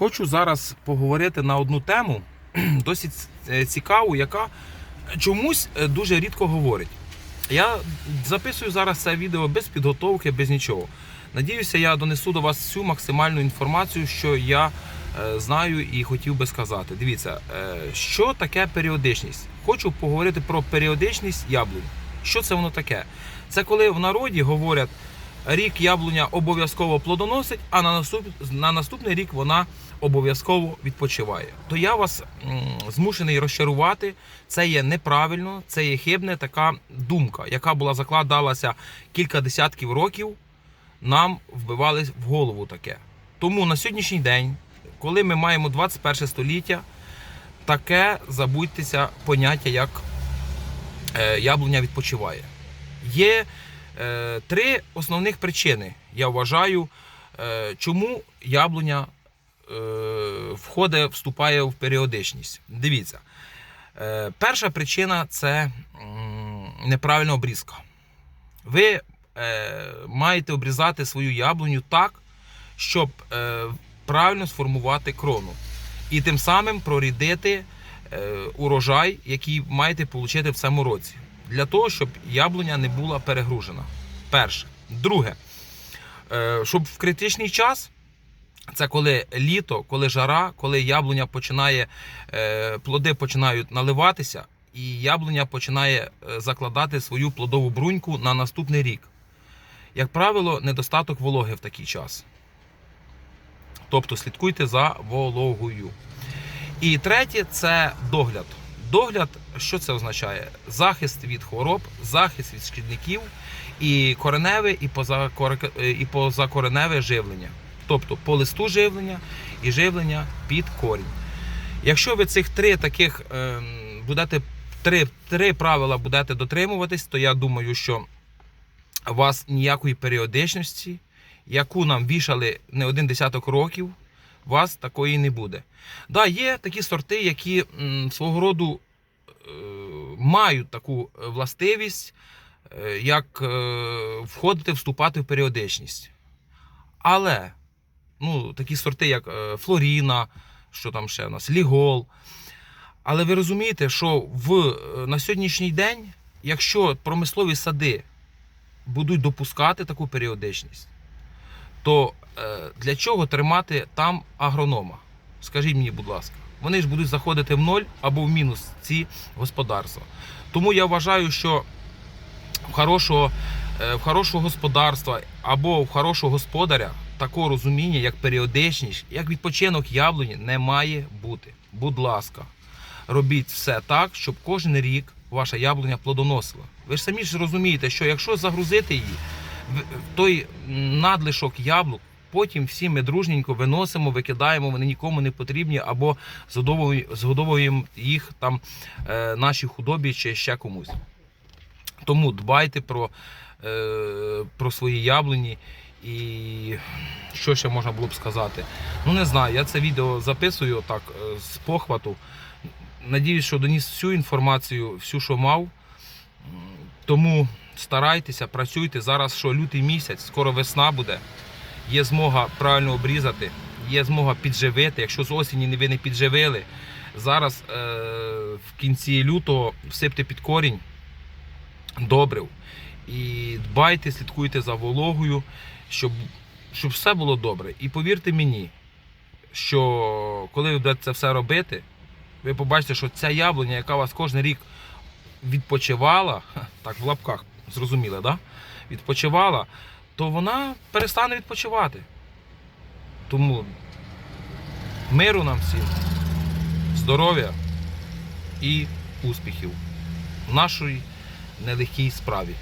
Хочу зараз поговорити на одну тему, досить е, цікаву, яка чомусь е, дуже рідко говорить. Я записую зараз це відео без підготовки, без нічого. Надіюся, я донесу до вас всю максимальну інформацію, що я е, знаю і хотів би сказати. Дивіться, що таке періодичність? Хочу поговорити про періодичність яблунь. Що це воно таке? Це коли в народі говорять, рік яблуня обов'язково плодоносить, а на, наступ, на наступний рік вона обов'язково відпочиває. То я вас змушений розчарувати. Це є неправильно, це є хибна така думка, яка була закладалася кілька десятків років. Нам вбивали в голову таке. Тому на сьогоднішній день, коли ми маємо 21 століття, таке забудьтеся поняття, як е, яблуня відпочиває. Є три основних причини, я вважаю, е, чому яблуня е, входить, вступає в періодичність. Дивіться, е, перша причина це неправильна обрізка. Ви е, маєте обрізати свою яблуню так, щоб е, правильно сформувати крону. І тим самим прорідити е, урожай, який маєте отримати в цьому році. Для того, щоб яблуня не була перегружена. Перше. Друге, е, щоб в критичний час, це коли літо, коли жара, коли яблуня починає, е, плоди починають наливатися, і яблуня починає е, закладати свою плодову бруньку на наступний рік. Як правило, недостаток вологи в такий час. Тобто слідкуйте за вологою. І третє це догляд. Догляд, що це означає? Захист від хвороб, захист від шкідників і кореневе, і позакоре- і позакореневе живлення. Тобто по листу живлення і живлення під корінь. Якщо ви цих три таких ем, будете три, три правила будете дотримуватись, то я думаю, що у вас ніякої періодичності, яку нам вішали не один десяток років, вас такої не буде. Да, є такі сорти, які м, свого роду е, мають таку е, властивість, е, як е, входити, вступати в періодичність. Але ну, такі сорти, як е, Флоріна, що там ще у нас, Лігол. Але ви розумієте, що в, е, на сьогоднішній день, якщо промислові сади будуть допускати таку періодичність, то для чого тримати там агронома? Скажіть мені, будь ласка, вони ж будуть заходити в ноль або в мінус ці господарства. Тому я вважаю, що в хорошого, е, в хорошого господарства або в хорошого господаря такого розуміння, як періодичність, як відпочинок яблуні, не має бути. Будь ласка, робіть все так, щоб кожен рік ваша яблуня плодоносила. Ви ж самі ж розумієте, що якщо загрузити її, той надлишок яблук, потім всі ми дружненько виносимо, викидаємо, вони нікому не потрібні, або згодовуємо- їх там е, нашій худобі чи ще комусь. Тому дбайте про, е, про свої яблуні. І що ще можна було б сказати? Ну не знаю, я це відео записую так е, з похвату. Надіюсь, що доніс всю інформацію, всю, що мав. Тому старайтеся, працюйте. Зараз що лютий місяць, скоро весна буде. Є змога правильно обрізати, є змога підживити. Якщо з осені ви не підживили, зараз е, в кінці лютого всипте під корінь добрив. І дбайте, слідкуйте за вологою, щоб, щоб все було добре. І повірте мені, що коли ви будете це все робити, ви побачите, що ця яблуня, яка вас кожен рік відпочивала, так в лапках, зрозуміли, да? відпочивала, то вона перестане відпочивати. Тому миру нам всім, здоров'я і успіхів в нашій нелегкій справі.